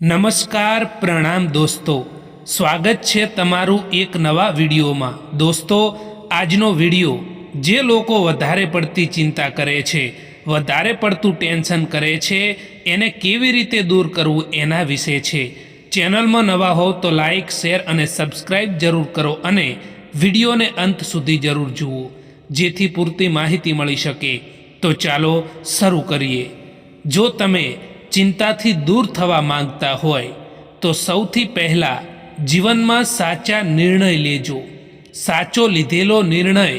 નમસ્કાર પ્રણામ દોસ્તો. સ્વાગત છે તમારું એક નવા વિડીયોમાં. દોસ્તો, આજનો વીડિયો, જે લોકો વધારે પડતી ચિંતા કરે છે, વધારે પડતું ટેન્શન કરે છે, એને કેવી રીતે દૂર કરવું એના વિશે છે. ચેનલમાં નવા હોવ તો લાઈક, શેર અને સબસ્ક્રાઈબ જરૂર કરો અને વિડીયોને અંત સુધી જરૂર જુઓ, જેથી પૂરતી માહિતી મળી શકે. તો ચાલો શરૂ કરીએ. જો તમે ચિંતાથી દૂર થવા માંગતા હોય, તો સૌથી પહેલાં જીવનમાં સાચા નિર્ણય લેજો. સાચો લીધેલો નિર્ણય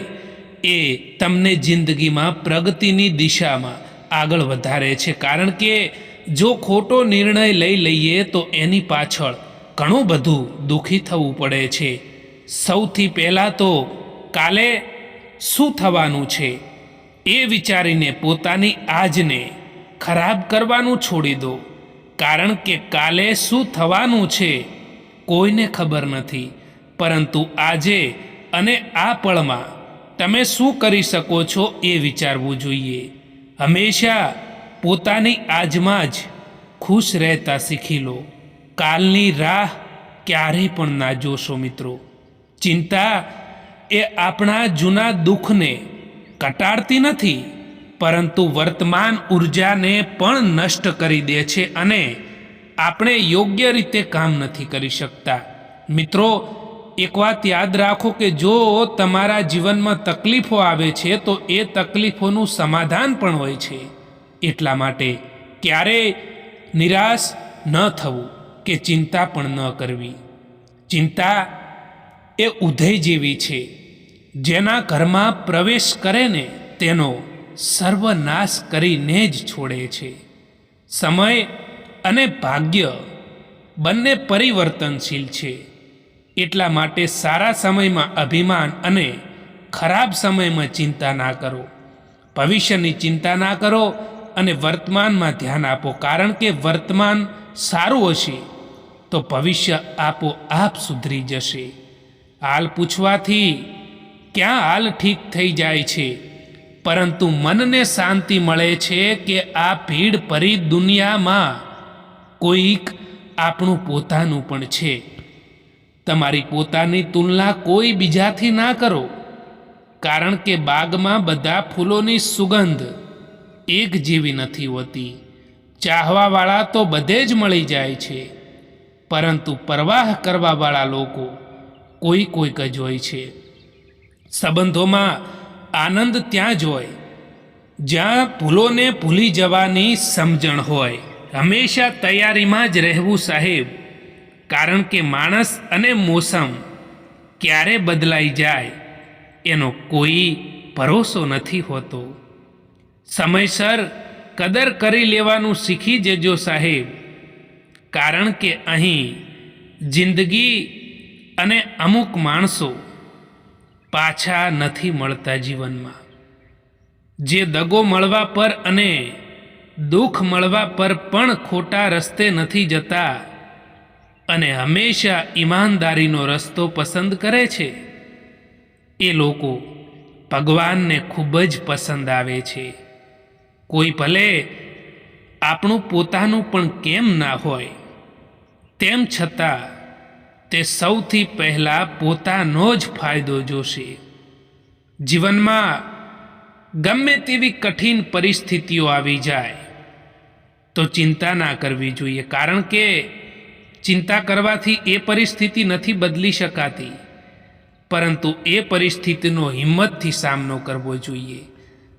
એ તમને જિંદગીમાં પ્રગતિની દિશામાં આગળ વધારે છે. કારણ કે જો ખોટો નિર્ણય લઈ લઈએ, તો એની પાછળ ઘણું બધું દુઃખી થવું પડે છે. સૌથી પહેલાં તો કાલે શું થવાનું છે એ વિચારીને પોતાની આજને ખરાબ કરવાનું છોડી દો. કારણ કે કાલે શું થવાનું છે, કોઈને ખબર નથી. પરંતુ આજે અને આ પળમાં તમે શું કરી શકો છો એ વિચારવું જોઈએ. હંમેશા પોતાની આજમાં જ ખુશ રહેતા શીખી લો. કાલની રાહ ક્યારેય પણ ના જોશો મિત્રો. ચિંતા એ આપણા જૂના દુઃખને ઘટાડતી નથી. પરંતુ વર્તમાન ઉર્જાને પણ નષ્ટ કરી દે છે અને આપણે યોગ્ય રીતે કામ નથી કરી શકતા. મિત્રો, એક વાત યાદ રાખો કે જો તમારા જીવનમાં તકલીફો આવે છે, તો એ તકલીફોનું સમાધાન પણ હોય છે. એટલા માટે ક્યારેય નિરાશ ન થવું કે ચિંતા પણ ન કરવી. ચિંતા એ ઉધય જેવી છે. જેના ઘરમાં પ્રવેશ કરે ને તેનો સર્વનાશ કરીને જ છોડે છે. સમય અને ભાગ્ય બંને પરિવર્તનશીલ છે. એટલા માટે સારા સમયમાં અભિમાન અને ખરાબ સમયમાં ચિંતા ના કરો. ભવિષ્યની ચિંતા ના કરો અને વર્તમાનમાં ધ્યાન આપો. કારણ કે વર્તમાન સારું હશે તો ભવિષ્ય આપોઆપ સુધરી જશે. હાલ પૂછવાથી ક્યાં હાલ ઠીક થઈ જાય છે? પરંતુ મનને શાંતિ મળે છે કે આ ભીડ ભરી દુનિયામાં કોઈક આપણું પોતાનું પણ છે. તમારી પોતાની તુલના કોઈ બીજાથી ના કરો, કારણ કે બાગમાં બધા ફૂલોની સુગંધ એક જેવી નથી હોતી. ચાહવાવાળા તો બધે જ મળી જાય છે, પરંતુ પરવાહ કરવાવાળા લોકો કોઈ કોઈક જ હોય છે. સંબંધોમાં આનંદ ત્યાં જ હોય. જ્યાં ભૂલોને ભૂલી જવાની સમજણ હોય. હંમેશા તૈયારીમાં જ રહેવું સાહેબ. કારણ કે માણસ અને મોસમ ક્યારે બદલાઈ જાય એનો કોઈ ભરોસો નથી હોતો. સમયસર કદર કરી લેવાનું શીખી જજો સાહેબ. કારણ કે અહીં જિંદગી અને અમુક માણસો પાછા નથી મળતા જીવનમાં. જે દગો મળવા પર અને દુઃખ મળવા પર પણ ખોટા રસ્તે નથી જતા અને હંમેશા ઈમાનદારીનો રસ્તો પસંદ કરે છે, એ લોકો ભગવાનને ખૂબ જ પસંદ આવે છે. કોઈ ભલે આપણું પોતાનું પણ કેમ ના હોય, તેમ છતાં તે સૌથી પહેલાં પોતાનો જ ફાયદો જોશે. જીવનમાં ગમે તેવી કઠિન પરિસ્થિતિઓ આવી જાય, તો ચિંતા ના કરવી જોઈએ, કારણ કે ચિંતા કરવાથી એ પરિસ્થિતિ નથી બદલી શકાતી. પરંતુ એ પરિસ્થિતિનો હિંમતથી સામનો કરવો જોઈએ.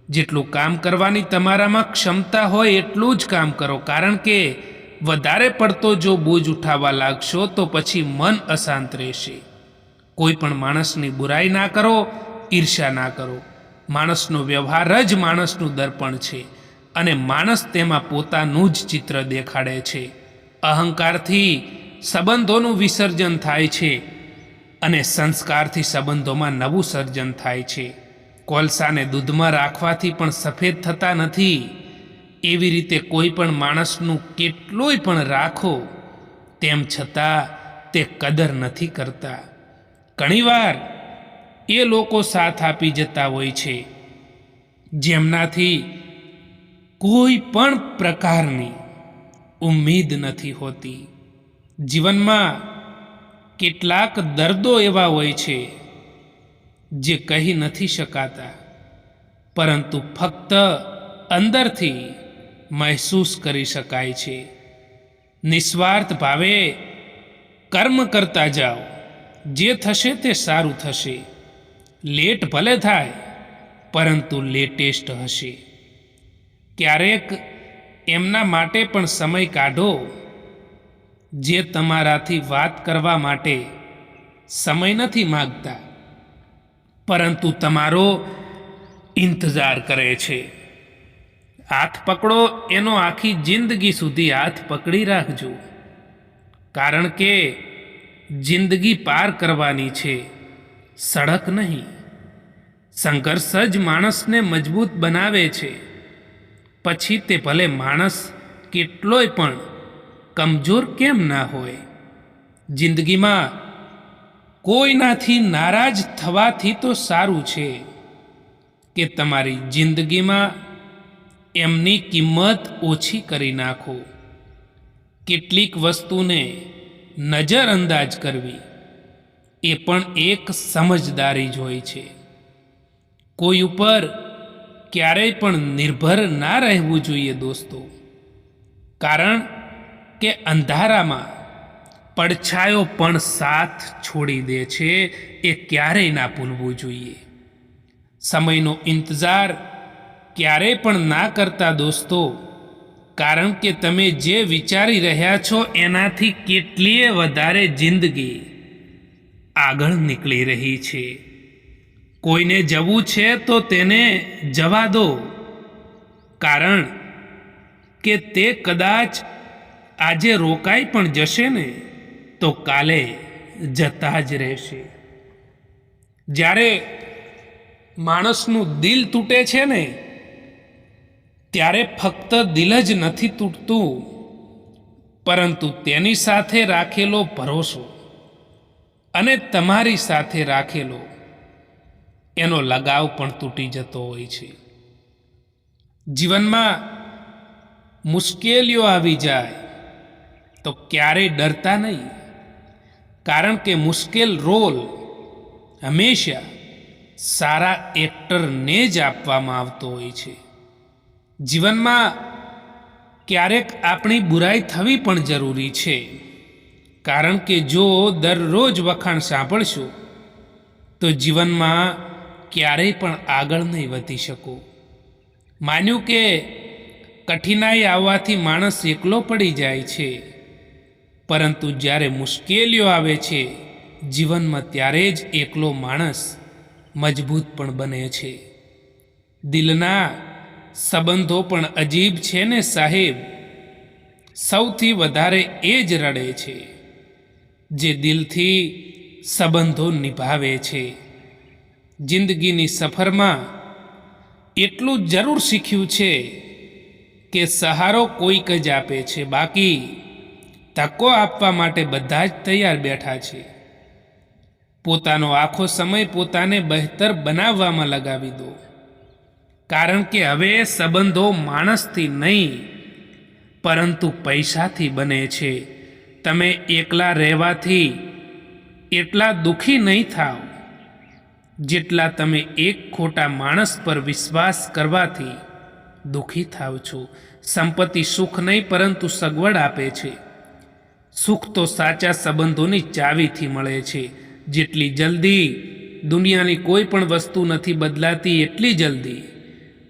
જેટલું કામ કરવાની તમારામાં ક્ષમતા હોય એટલું જ કામ કરો, કારણ કે વધારે પડતો જો બોજ ઉઠાવવા લાગશો, તો પછી મન અશાંત રહેશે. કોઈ પણ માણસની બુરાઈ ના કરો, ઈર્ષ્યા ના કરો. માણસનો વ્યવહાર જ માણસનું દર્પણ છે અને માણસ તેમાં પોતાનું જ ચિત્ર દેખાડે છે. અહંકારથી સંબંધોનું વિસર્જન થાય છે અને સંસ્કારથી સંબંધોમાં નવું સર્જન થાય છે. કોલસાને દૂધમાં રાખવાથી પણ સફેદ થતા નથી. એવી રીતે કોઈ પણ માણસનું કેટલુંય પણ રાખો, તેમ છતાં તે કદર નથી કરતા. ઘણીવાર એ લોકો સાથ આપી જતા હોય છે, જેમનાથી કોઈ પણ પ્રકારની ઉમ્મીદ નથી હોતી. જીવનમાં કેટલાક દર્દો એવા હોય છે, જે કહી નથી શકાતા, પરંતુ ફક્ત અંદરથી મહેસૂસ કરી શકાય છે. નિસ્વાર્થ ભાવે કર્મ કરતા જાઓ. જે થશે તે સારું થશે. લેટ ભલે થાય, પરંતુ લેટેસ્ટ હશે. ક્યારેક એમના માટે પણ સમય કાઢો. જે તમારાથી વાત કરવા માટે સમય નથી માગતા, પરંતુ તમારો ઇંતજાર કરે છે. હાથ પકડો, એનો આખી જિંદગી સુધી હાથ પકડી રાખજો. કારણ કે જિંદગી પાર કરવાની છે, સડક નહીં. સંઘર્ષ જ માણસને મજબૂત બનાવે છે. પછી તે ભલે માણસ કેટલોય પણ કમજોર કેમ ના હોય. જિંદગીમાં કોઈનાથી નારાજ થવાથી તો સારું છે કે તમારી જિંદગીમાં એમની કિંમત ઓછી કરી નાખો. કેટલીક વસ્તુને નજરઅંદાજ કરવી એ પણ એક સમજદારી જ હોય છે. કોઈ ઉપર ક્યારેય પણ નિર્ભર ના રહેવું જોઈએ દોસ્તો. કારણ કે અંધારામાં પડછાયો પણ સાથ છોડી દે છે એ ક્યારેય ના ભૂલવું જોઈએ. સમયનો ઇંતજાર ક્યારેય પણ ના કરતા દોસ્તો. કારણ કે તમે જે વિચારી રહ્યા છો એનાથી કેટલીય વધારે જિંદગી આગળ નીકળી રહી છે. કોઈને જવું છે તો તેને જવા દો. કારણ કે તે કદાચ આજે રોકાઈ પણ જશે ને તો કાલે જતા જ રહેશે. જ્યારે માણસનું દિલ તૂટે છે ને ત્યારે ફક્ત દિલ જ નથી તૂટતું, પરંતુ તેની સાથે રાખેલો ભરોસો અને તમારી સાથે રાખેલો, એનો લગાવ પણ તૂટી જતો હોય છે. જીવનમાં મુશ્કેલીઓ આવી જાય તો ક્યારેય ડરતા નહીં, કારણ કે મુશ્કેલ રોલ હંમેશા સારા એક્ટરને જ આપવામાં આવતો હોય છે. જીવનમાં ક્યારેક આપણી બુરાઈ થવી પણ જરૂરી છે. કારણ કે જો દરરોજ વખાણ સાંભળશો, તો જીવનમાં ક્યારેય પણ આગળ નહીં વધી શકો. માન્યું કે કઠિનાઈ આવવાથી માણસ એકલો પડી જાય છે. પરંતુ જ્યારે મુશ્કેલીઓ આવે છે, જીવનમાં ત્યારે જ એકલો માણસ મજબૂત પણ બને છે. દિલના સંબંધો પણ અજીબ છે ને સાહેબ? સૌથી વધારે એ જ રડે છે, જે દિલથી સંબંધો નિભાવે છે. જિંદગીની સફરમાં એટલું જરૂર શીખ્યું છે કે સહારો કોઈક જ આપે છે, બાકી તકો આપવા માટે બધા જ તૈયાર બેઠા છે. પોતાનો આખો સમય પોતાને બહેતર બનાવવામાં લગાવી દો. કારણ કે હવે સંબંધો માણસથી નહીં, પરંતુ પૈસાથી બને છે. તમે એકલા રહેવાથી એટલા દુઃખી નહીં થાવ, જેટલા તમે એક ખોટા માણસ પર વિશ્વાસ કરવાથી દુઃખી થાવ છો. સંપત્તિ સુખ નહીં, પરંતુ સગવડ આપે છે. સુખ તો સાચા સંબંધોની ચાવીથી મળે છે. જેટલી જલ્દી દુનિયાની કોઈ પણ વસ્તુ નથી બદલાતી, એટલી જલ્દી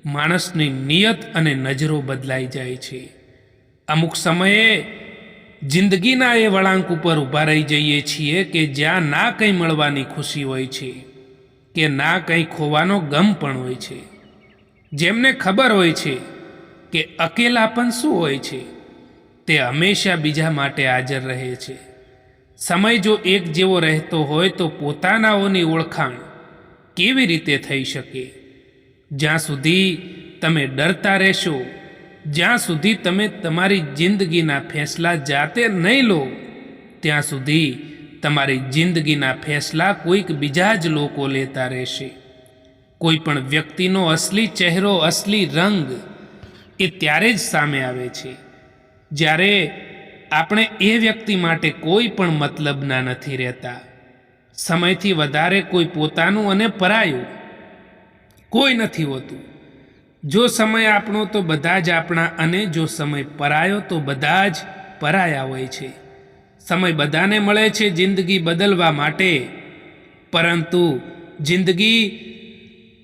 માણસની નિયત અને નજરો બદલાઈ જાય છે. અમુક સમયે જિંદગીના એ વળાંક ઉપર ઊભા રહી જઈએ છીએ કે જ્યાં ના કંઈ મળવાની ખુશી હોય છે, કે ના કંઈ ખોવાનો ગમ પણ હોય છે. જેમને ખબર હોય છે કે અકેલાપણ શું હોય છે, તે હંમેશા બીજા માટે હાજર રહે છે. સમય જો એક જેવો રહેતો હોય તો પોતાનાઓની ઓળખાણ કેવી રીતે થઈ શકે? જ્યાં સુધી તમે ડરતા રહેશો, જ્યાં સુધી તમે તમારી જિંદગીના ફેંસલા જાતે નહીં લો, ત્યાં સુધી તમારી જિંદગીના ફેંસલા કોઈક બીજા જ લોકો લેતા રહેશે. કોઈ પણ વ્યક્તિનો અસલી ચહેરો, અસલી રંગ એ ત્યારે જ સામે આવે છે. જ્યારે આપણે એ વ્યક્તિ માટે કોઈ પણ મતલબના નથી રહેતા. સમયથી વધારે કોઈ પોતાનું અને પરાયું કોઈ નથી હોતું. જો સમય આપણો તો બધા જ આપણા અને જો સમય પરાયો તો બધા જ પરાયા હોય છે. સમય બધાને મળે છે જિંદગી બદલવા માટે. પરંતુ જિંદગી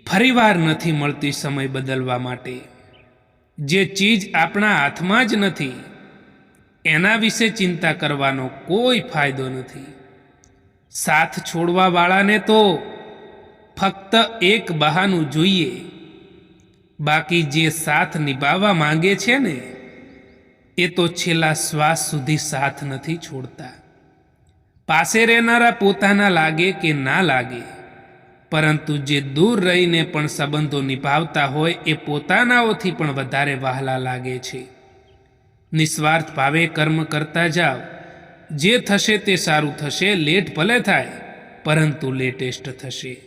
ફરીવાર નથી મળતી સમય બદલવા માટે. જે ચીજ આપણા હાથમાં જ નથી, એના વિશે ચિંતા કરવાનો કોઈ ફાયદો નથી. સાથ છોડવાવાળાને તો ફક્ત એક બહાનું જોઈએ. બાકી જે સાથ નિભાવવા માંગે છે ને, એ તો છેલ્લા શ્વાસ સુધી સાથ નથી છોડતા. પાસે રહેનારા પોતાના લાગે કે ના લાગે, પરંતુ જે દૂર રહીને પણ સંબંધો નિભાવતા હોય, એ પોતાનાઓથી પણ વધારે વહાલા લાગે છે. નિસ્વાર્થ ભાવે કર્મ કરતા જાઓ. જે થશે તે સારું થશે, લેટ ભલે થાય, પરંતુ લેટેસ્ટ થશે.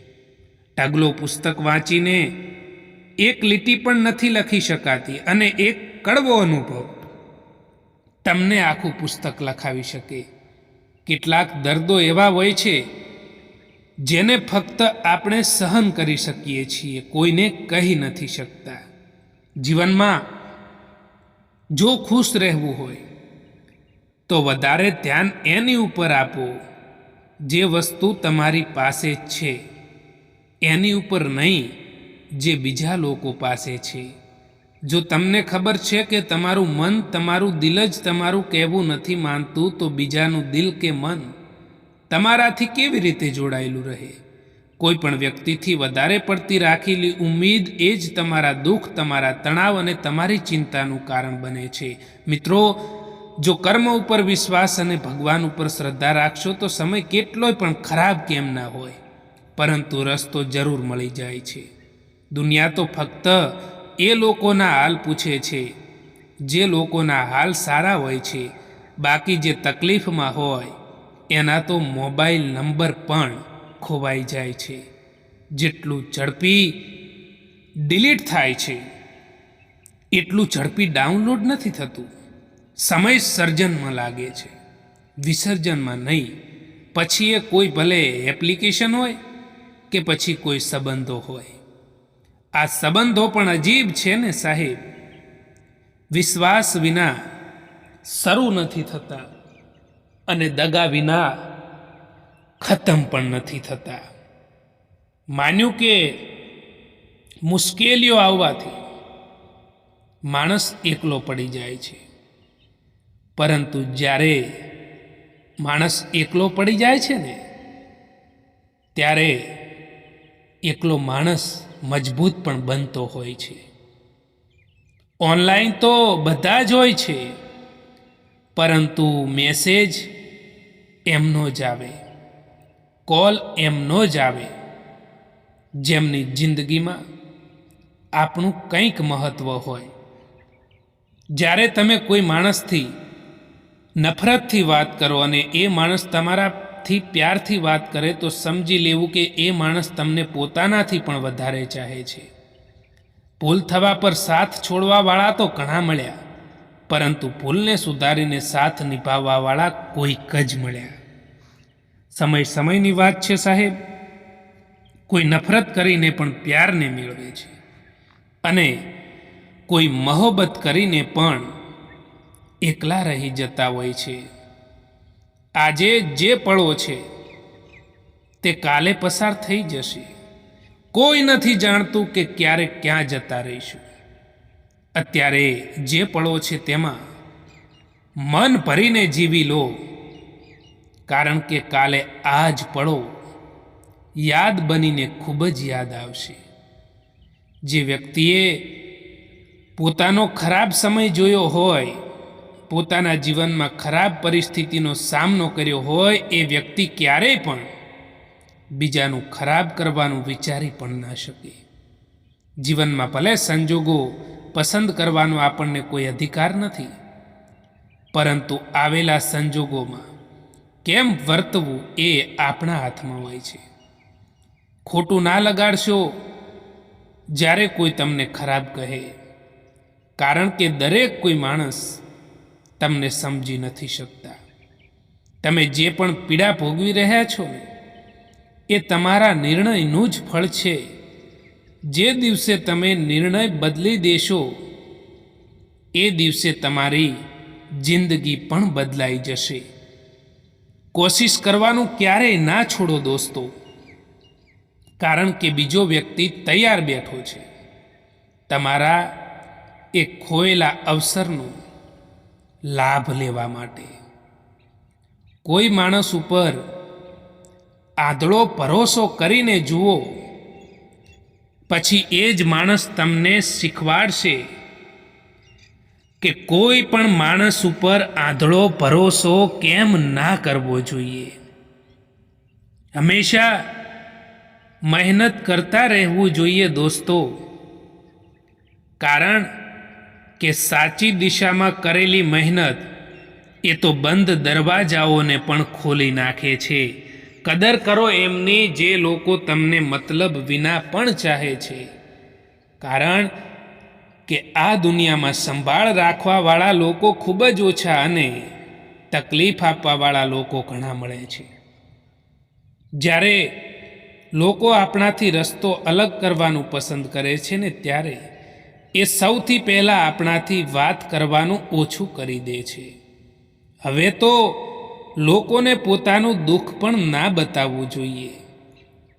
ઢગલો પુસ્તક વાંચીને એક લીટી પણ નથી લખી શકાતી અને એક કડવો અનુભવ. તમને આખું પુસ્તક લખાવી શકે. કેટલાક દર્દો એવા હોય છે, જેને ફક્ત આપણે સહન કરી શકીએ છીએ, કોઈને કહી નથી શકતા. જીવનમાં જો ખુશ રહેવું હોય, તો વધારે ધ્યાન એની ઉપર આપો, જે વસ્તુ તમારી પાસે છે. એની ઉપર નહીં, જે બીજા લોકો પાસે છે. જો તમને ખબર છે કે તમારું મન, તમારું દિલ જ તમારું કહેવું નથી માનતું, તો બીજાનું દિલ કે મન તમારાથી કેવી રીતે જોડાયેલું રહે? કોઈ પણ વ્યક્તિથી વધારે પડતી રાખેલી ઉમ્મીદ એ જ તમારા દુઃખ, તમારા તણાવ અને તમારી ચિંતાનું કારણ બને છે. મિત્રો, જો કર્મ ઉપર વિશ્વાસ અને ભગવાન ઉપર શ્રદ્ધા રાખશો, તો સમય કેટલોય પણ ખરાબ કેમ ના હોય. પરંતુ રસ્તો જરૂર મળી જાય છે. દુનિયા તો ફક્ત એ લોકોના હાલ પૂછે છે, જે લોકોના હાલ સારા હોય છે. બાકી જે તકલીફમાં હોય, એના તો મોબાઈલ નંબર પણ ખોવાઈ જાય છે. જેટલું ઝડપી ડિલીટ થાય છે, એટલું ઝડપી ડાઉનલોડ નથી થતું. સમય સર્જનમાં લાગે છે, વિસર્જનમાં નહીં. પછી એ કોઈ ભલે એપ્લિકેશન હોય કે પછી કોઈ સંબંધો હોય. આ સંબંધો પણ અજીબ છે ને સાહેબ? વિશ્વાસ વિના શરૂ નથી થતા અને દગા વિના ખતમ પણ નથી થતા. માન્યું કે મુશ્કેલીઓ આવવાથી માણસ એકલો પડી જાય છે. પરંતુ જ્યારે માણસ એકલો પડી જાય છે ને, ત્યારે એકલો માણસ મજબૂત પણ બનતો હોય છે. ઓનલાઈન તો બધા જ હોય છે, પરંતુ મેસેજ એમનો જ આવે, કોલ એમનો જ આવે, જેમની જિંદગીમાં આપણું કંઈક મહત્ત્વ હોય. જ્યારે તમે કોઈ માણસથી નફરતથી વાત કરો અને એ માણસ તમારાથી પ્યારથી વાત કરે તો સમજી લેવું કે એ માણસ તમને પોતાનાથી પણ વધારે ચાહે છે. ભૂલ થવા પર સાથ છોડવાવાળા તો ઘણા મળ્યા, પરંતુ ભૂલને સુધારીને સાથ નિભાવવાવાળા કોઈક જ મળ્યા. સમય સમયની વાત છે સાહેબ. કોઈ નફરત કરીને પણ પ્યારને મેળવે છે. અને કોઈ મહોબત કરીને પણ એકલા રહી જતા હોય છે. આજે જે પળો છે, તે કાલે પસાર થઈ જશે. કોઈ નથી જાણતું કે ક્યારે ક્યાં જતા રહીશું. અત્યારે જે પળો છે તેમાં મન ભરીને જીવી લો, કારણ કે કાલે આ જ પળો યાદ બનીને ખૂબ જ યાદ આવશે. જે વ્યક્તિએ પોતાનો ખરાબ સમય જોયો હોય પોતાના જીવનમાં ખરાબ પરિસ્થિતિનો સામનો કર્યો હોય એ વ્યક્તિ ક્યારેય પણ બીજાનું ખરાબ કરવાનું વિચારી પણ ના શકે. જીવનમાં ભલે સંજોગો પસંદ કરવાનો આપણને કોઈ અધિકાર નથી, પરંતુ આવેલા સંજોગોમાં કેમ વર્તવું એ આપણા હાથમાં હોય છે. ખોટું ના લગાડશો જ્યારે કોઈ તમને ખરાબ કહે, કારણ કે દરેક કોઈ માણસ તમને સમજી નથી શકતા. તમે જે પણ પીડા ભોગવી રહ્યા છો, એ તમારા નિર્ણયનું જ ફળ છે. જે દિવસે તમે નિર્ણય બદલી દેશો, એ દિવસે તમારી જિંદગી પણ બદલાઈ જશે. કોશિશ કરવાનું ક્યારેય ના છોડો દોસ્તો, કારણ કે બીજો વ્યક્તિ તૈયાર બેઠો છે. તમારા એ ખોયેલા અવસરનો લાભ લેવા માટે. કોઈ માણસ ઉપર આદળો ભરોસો કરીને જુઓ, પછી એ જ માણસ તમને શીખવાડશે કે કોઈ પણ માણસ ઉપર આંધળો ભરોસો કેમ ના કરવો જોઈએ. હંમેશા મહેનત કરતા રહેવું જોઈએ દોસ્તો, કારણ કે સાચી દિશામાં કરેલી મહેનત એ તો બંધ દરવાજાઓને પણ ખોલી નાખે છે. કદર કરો એમની જે લોકો તમને મતલબ વિના પણ ચાહે છે. કારણ કે આ દુનિયામાં સંભાળ રાખવાવાળા લોકો ખૂબ જ ઓછા અને તકલીફ આપવાવાળા લોકો ઘણા મળે છે. જ્યારે લોકો આપણાથી રસ્તો અલગ કરવાનું પસંદ કરે છે ને ત્યારે એ સૌથી પહેલાં આપણાથી વાત કરવાનું ઓછું કરી દે છે. હવે તો લોકોને પોતાનું દુઃખ પણ ના બતાવવું જોઈએ.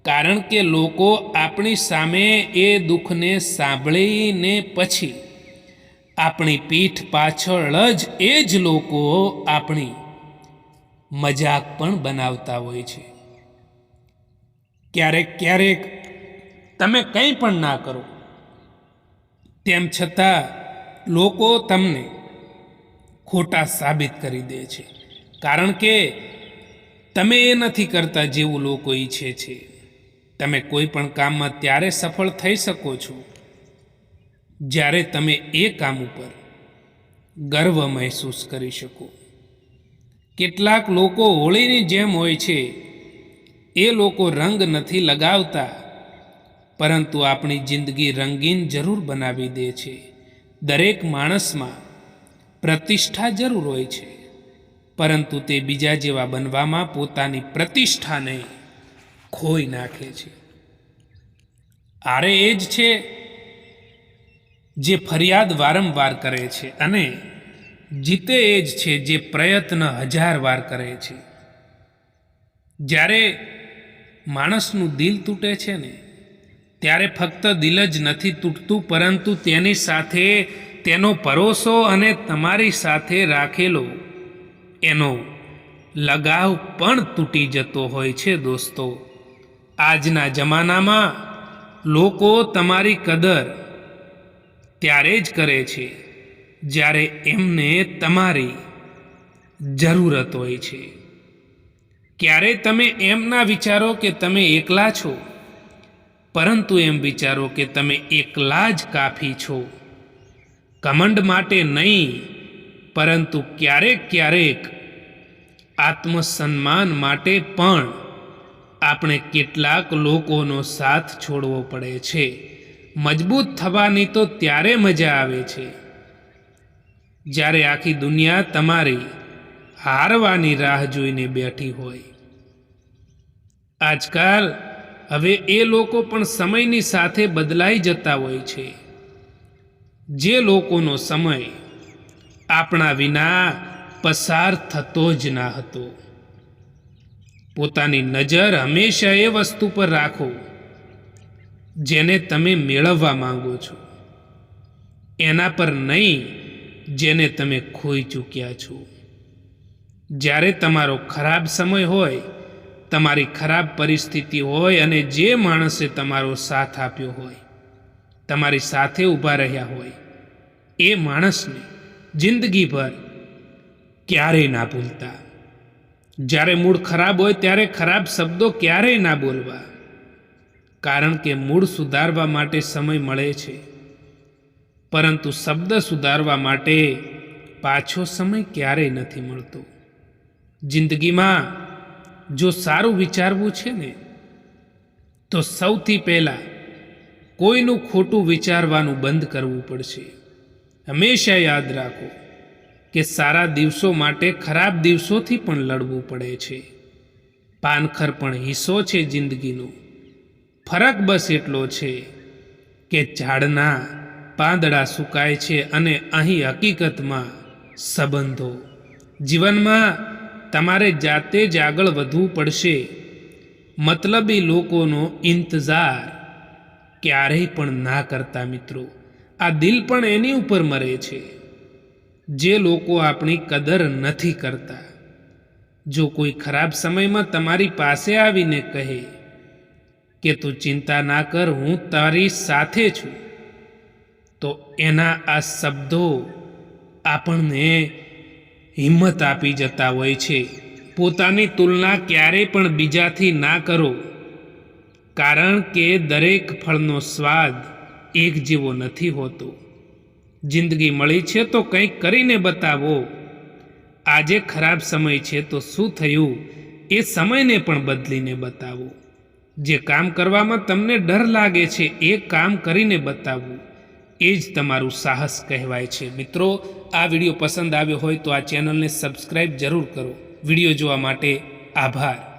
કારણ કે લોકો આપણી સામે એ દુઃખને સાંભળીને પછી આપણી પીઠ પાછળ જ એ જ લોકો આપણી મજાક પણ બનાવતા હોય છે. ક્યારેક ક્યારેક તમે કંઈ પણ ના કરો તેમ છતાં લોકો તમને ખોટા સાબિત કરી દે છે. કારણ કે તમે એ નથી કરતા જેવું લોકો ઈચ્છે છે. તમે કોઈ પણ કામમાં ત્યારે સફળ થઈ શકો છો. જ્યારે તમે એ કામ ઉપર ગર્વ મહેસૂસ કરી શકો. કેટલાક લોકો હોળીની જેમ હોય છે. એ લોકો રંગ નથી લગાવતા. પરંતુ આપણી જિંદગી રંગીન જરૂર બનાવી દે છે. દરેક માણસમાં પ્રતિષ્ઠા જરૂર હોય છે. પરંતુ તે બીજા જેવા બનવામાં પોતાની પ્રતિષ્ઠાને ખોઈ નાખે છે. આરે એ જ છે જે ફરિયાદ વારંવાર કરે છે અને જીતે એ જ છે જે પ્રયત્ન હજાર વાર કરે છે. જ્યારે માણસનું દિલ તૂટે છે ને ત્યારે ફક્ત દિલ જ નથી તૂટતું, પરંતુ તેની સાથે તેનો ભરોસો અને તમારી સાથે રાખેલો એનો લગાવ પણ તૂટી જતો હોય છે દોસ્તો. આજના જમાનામાં લોકો તમારી કદર ત્યારે જ કરે છે, જ્યારે એમને તમારી જરૂરત હોય છે. ક્યારે તમે એમ ના વિચારો કે તમે એકલા છો? પરંતુ એમ વિચારો કે તમે એકલા જ કાફી છો. કમંડ માટે નહીં, પરંતુ ક્યારેક ક્યારેક આત્મસન્માન માટે પણ આપણે કેટલાક લોકોનો સાથ છોડવો પડે છે. મજબૂત થવાની તો ત્યારે મજા આવે છે. જ્યારે આખી દુનિયા તમારી હારવાની રાહ જોઈને બેઠી હોય. આજકાલ હવે એ લોકો પણ સમયની સાથે બદલાઈ જતા હોય છે. જે લોકોનો સમય આપણા વિના પસાર થતો જ ના હતો. પોતાની નજર હંમેશા એ વસ્તુ પર રાખો, જેને તમે મેળવવા માંગો છો. એના પર નહીં, જેને તમે ખોઈ ચૂક્યા છો. જ્યારે તમારો ખરાબ સમય હોય તમારી ખરાબ પરિસ્થિતિ હોય અને જે માણસે તમારો સાથ આપ્યો હોય, તમારી સાથે ઊભા રહ્યા હોય, એ માણસને જિંદગીભર ક્યારેય ના ભૂલતા. જ્યારે મૂળ ખરાબ હોય ત્યારે ખરાબ શબ્દો ક્યારેય ના બોલવા. કારણ કે મૂળ સુધારવા માટે સમય મળે છે. પરંતુ શબ્દ સુધારવા માટે પાછો સમય ક્યારેય નથી મળતો. જિંદગીમાં જો સારું વિચારવું છે ને, તો સૌથી પહેલાં કોઈનું ખોટું વિચારવાનું બંધ કરવું પડશે. હંમેશા યાદ રાખો કે સારા દિવસો માટે ખરાબ દિવસોથી પણ લડવું પડે છે. પાનખર પણ હિસ્સો છે જિંદગીનો. ફરક બસ એટલો છે કે ઝાડના પાંદડા સુકાય છે અને અહીં હકીકતમાં સંબંધો. જીવનમાં તમારે જાતે જ આગળ વધવું પડશે. મતલબી લોકોનો ઇંતજાર ક્યારેય પણ ના કરતા મિત્રો. આ દિલ પણ એની ઉપર મરે છે. જે લોકો આપણી કદર નથી કરતા. જો કોઈ ખરાબ સમયમાં તમારી પાસે આવીને કહે કે તું ચિંતા ના કર, હું તારી સાથે છું તો એના આ શબ્દો આપણને હિંમત આપી જતા હોય છે. પોતાની તુલના ક્યારેય પણ બીજાથી ના કરો. કારણ કે દરેક ફળનો સ્વાદ એક જેવો નથી હોતો. જિંદગી મળી છે તો કંઈક કરીને બતાવો. આજે ખરાબ સમય છે તો શું થયું? એ સમયને પણ બદલીને બતાવો. જે કામ કરવામાં તમને ડર લાગે છે, એ કામ કરીને બતાવવું એ જ તમારું સાહસ કહેવાય છે. મિત્રો, આ વીડિયો પસંદ આવ્યો હોય તો આ ચેનલને સબસ્ક્રાઈબ જરૂર કરો. વીડિયો જોવા માટે આભાર.